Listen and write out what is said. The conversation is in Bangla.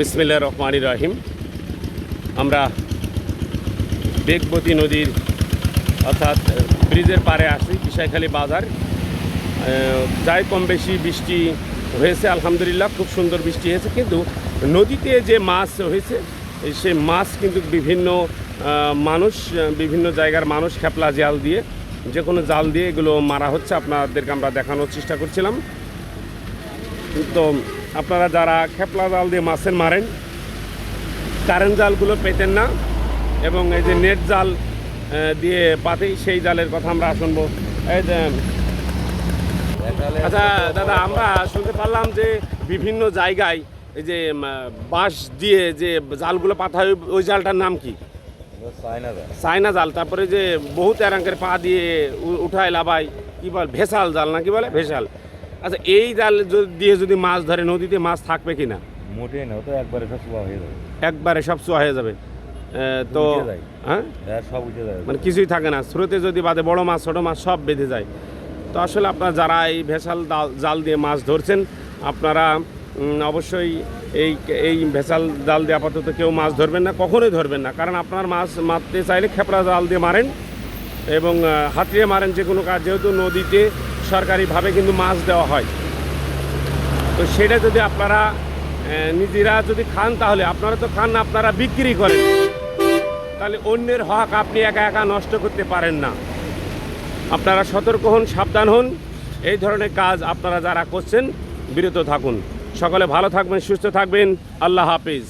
বিসমিল্লা রহমানি রহিম। আমরা বেগবতী নদীর অর্থাৎ ব্রিজের পারে আসি বিশাইখালী বাজার। যাই কম বেশি বৃষ্টি হয়েছে, আলহামদুলিল্লাহ, খুব সুন্দর বৃষ্টি হয়েছে, কিন্তু নদীতে যে মাছ হয়েছে সে মাছ কিন্তু বিভিন্ন মানুষ, বিভিন্ন জায়গার মানুষ খেপলা জাল দিয়ে যে কোনো জাল দিয়ে এগুলো মারা হচ্ছে। আপনাদেরকে আমরা দেখানোর চেষ্টা করছিলাম। তো আপনারা যারা খেপলা জাল দিয়ে মাছের মারেন কারেন্ট জালগুলো পেতেন না এবং এই যে নেট জাল দিয়ে পাতেই সেই জালের কথা আমরা শুনব। এই যে আচ্ছা দাদা আমরা শুনতে পারলাম যে বিভিন্ন জায়গায় এই যে বাঁশ দিয়ে যে জালগুলো পাতা হয় ওই জালটার নাম কি? চায়না জাল। তারপরে যে বহুত এরাঙ্কের পা দিয়ে উঠায় লাভাই কি বল? ভেসাল জাল না কি বলে? ভেসাল। আচ্ছা এই জাল দিয়ে যদি মাছ ধরে নদীতে মাছ থাকবে কি না মোটেই না তো একবারে সব শোয়া হয়ে যাবে। একবারে সব চোয়া হয়ে যাবে। তো হ্যাঁ? হ্যাঁ সব উঠে যাবে মানে কিছুই থাকে না। স্রোতে যদি বাদে বড় মাছ ছোট মাছ সব বেঁধে যায়। তো আসলে আপনারা যারা এই ভেসাল জাল দিয়ে মাছ ধরছেন আপনারা অবশ্যই এই এই ভেসাল জাল দিয়ে আপাতত কেউ মাছ ধরবেন না কখনোই ধরবেন না। কারণ আপনার মাছ মারতে চাইলে খেপড়া জাল দিয়ে মারেন এবং হাতিয়ে মারেন যে কোনো কাজ। যেহেতু নদীতে সরকারিভাবে কিন্তু মাছ দেওয়া হয়। তো সেটা যদি আপনারা নিজেরা যদি খান তাহলে, আপনারা তো খান আপনারা বিক্রি করেন। তাহলে অন্যের হক আপনি একা একা নষ্ট করতে পারেন না। আপনারা সতর্ক হন, সাবধান হন। এই ধরনের কাজ আপনারা যারা করছেন, বিরত থাকুন। সকলে ভালো থাকবেন, সুস্থ থাকবেন। আল্লাহ হাফিজ।